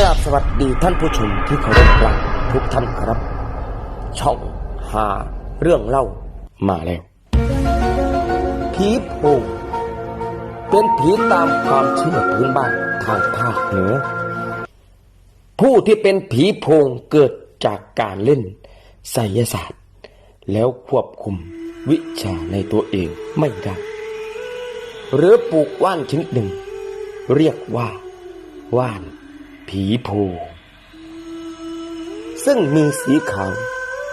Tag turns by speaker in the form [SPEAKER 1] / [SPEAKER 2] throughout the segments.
[SPEAKER 1] กราบสวัสดีท่านผู้ชมที่เคารพรักทุกท่านครับ ช่องหาเรื่องเล่ามาแล้ว ผีโพงเป็นผีตามความเชื่อพื้นบ้านทางภาคเหนือ ผู้ที่เป็นผีโพงเกิดจากการเล่นไสยศาสตร์ แล้วควบคุมวิชาในตัวเองไม่ได้ หรือปลูกว่านชนิดหนึ่ง เรียกว่าว่าน ผีโพงซึ่งมีสีขาว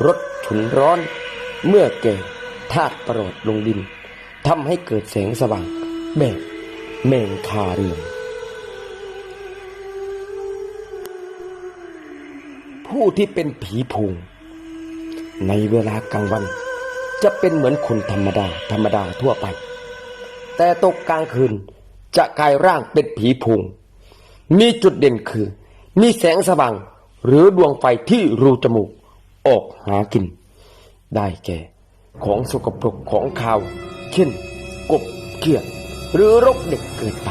[SPEAKER 1] รสฉุนร้อน เมื่อแก่ธาตุประหลอดลงดินทำให้เกิดแสงสว่างแบบแมงคาเรืองผู้ที่เป็นผีโพงในเวลากลางวัน จะเป็นเหมือนคนธรรมดาธรรมดาทั่วไป แต่ตกกลางคืนจะกลายร่างเป็นผีโพง มีจุดเด่นคือ มีแสงสว่าง หรือดวงไฟที่รูจมูก ออกหากิน ได้แก่ ของสกปรกของขาว เช่น กบเขียดหรือรกเด็กเกิดไป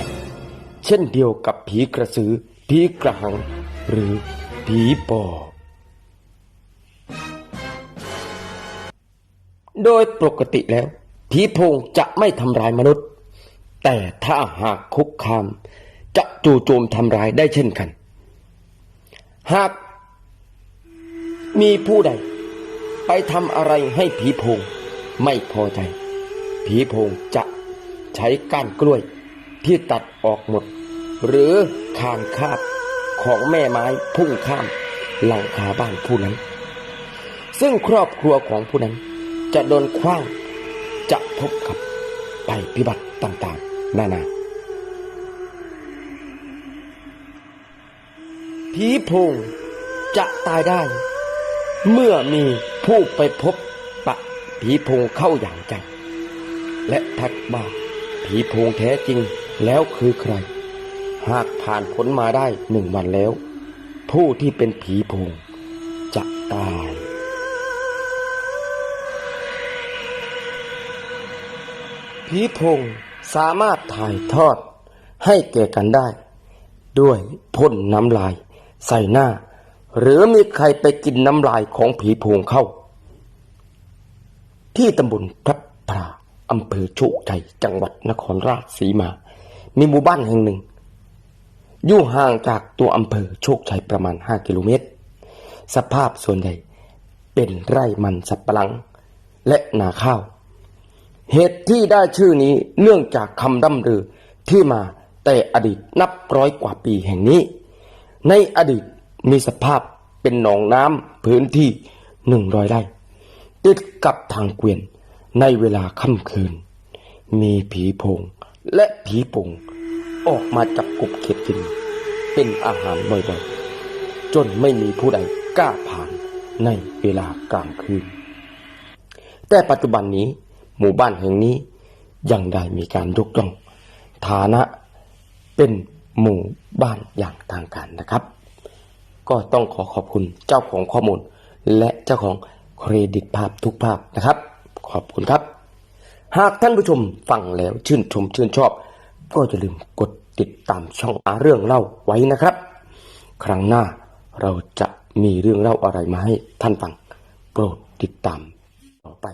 [SPEAKER 1] เช่นเดียวกับผีกระสือ ผีกระหัง หรือผีปอบโดยปกติแล้ว ผีโพงจะไม่ทำร้ายมนุษย์ แต่ถ้าหากคุกคาม จู่โจมทำร้ายได้เช่นกัน หากมีผู้ใด ไปทำอะไรให้ผีโพงไม่พอใจ ผีโพงจะใช้ก้านกล้วยที่ตัดออกหมด หรือคานคาบของแม่ไม้พุ่งข้ามหลังคาบ้านผู้นั้น ซึ่งครอบครัวของผู้นั้นจะโดนคว้างจะพบกับภัยพิบัติต่างๆ นานา ผีโพงจะตายได้ เมื่อมีผู้ไปพบปะผีโพงเข้าอย่างจังและทักว่าผีโพงแท้จริงแล้วคือใคร หากผ่านพ้นมาได้หนึ่งวันแล้ว ผู้ที่เป็นผีโพงจะตายผีโพงสามารถถ่ายทอดให้แก่กันได้ ด้วยพ่นน้ำลาย ใส่หน้า หรือมีใครไปกินน้ำลายของผีโพงเข้า ที่ตำบลพระพราอำเภอโชคชัยจังหวัดนครราชสีมา มีหมู่บ้านแห่งหนึ่ง อยู่ห่างจากตัวอำเภอโชคชัยประมาณ 5 กิโลเมตร สภาพส่วนใหญ่เป็นไร่มันสับปะหลัง และนาข้าว เหตุที่ได้ชื่อนี้เนื่องจากคำร่ำลือที่มาแต่อดีตนับร้อยกว่าปีแห่งนี้ ในอดีตมีสภาพเป็นหนองน้ำพื้นที่หนึ่งร้อยไร่ ติดกับทางเกวียนในเวลาค่ำคืน มีผีโพงและผีปงออกมาจับกบเขียดกิน เป็นอาหารบ่อยๆ จนไม่มีผู้ใดกล้าผ่านในเวลากลางคืน แต่ปัจจุบันนี้หมู่บ้านแห่งนี้ยังได้มีการยกย่อง ฐานะเป็น หมู่บ้านอย่างทางการนะครับ ก็ต้องขอขอบคุณเจ้าของข้อมูล และเจ้าของเครดิตภาพทุกภาพนะครับ ขอบคุณครับ หากท่านผู้ชมฟังแล้วชื่นชมชื่นชอบ ก็อย่าลืมกดติดตามช่องอาเรื่องเล่าไว้นะครับ ครั้งหน้าเราจะมีเรื่องเล่าอะไรมาให้ท่านฟัง โปรดติดตามต่อไป